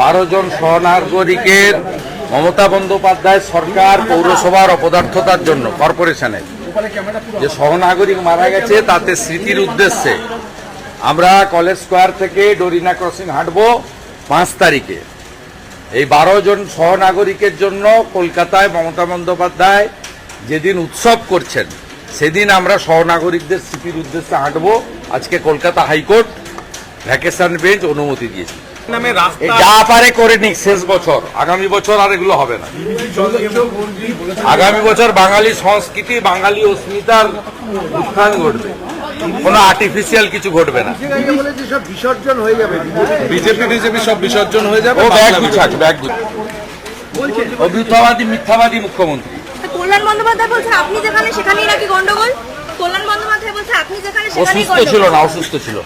বারো জন সহনাগরিকের মমতা বন্দ্যোপাধ্যায় সরকার পৌরসভার অপদার্থতার জন্য কর্পোরেশনের যে সহনাগরিক মারা গেছে, তাতে স্মৃতির উদ্দেশ্যে আমরা কলেজ স্কোয়ার থেকে ডোরিনা ক্রসিং হাঁটব পাঁচ তারিখে। এই বারো জন সহনাগরিকের জন্য কলকাতায় মমতা বন্দ্যোপাধ্যায় যেদিন উৎসব করছেন, সেদিন আমরা সহনাগরিকদের স্মৃতির উদ্দেশ্যে হাঁটব। আজকে কলকাতা হাইকোর্ট ভ্যাকেশন বেঞ্চ অনুমতি দিয়েছে। যা পারে করে নিক শেষ বছর। আগামী বছর আর এগুলো হবে না। আগামী বছর বাঙালি সংস্কৃতি বাঙালি অস্মিতার উত্থান ঘটবে। কোনো আর্টিফিশিয়াল কিছু ঘটবে না। বলে যে সব বিসর্জন হয়ে যাবে বিজেপি বিজেপি সব বিসর্জন হয়ে যাবে ও ব্যাগ ব্যাগ গুছাক। ও মিথ্যাবাদী মুখ্যমন্ত্রী। কল্যাণ বন্দ্যোপাধ্যায় বলছে আপনি যেখানে সেখানেই নাকি গন্ডগোল? কল্যাণ বন্দ্যোপাধ্যায় বলছে আপনি যেখানে ও সেখানেই সুস্থ ছিল না অসুস্থ ছিল।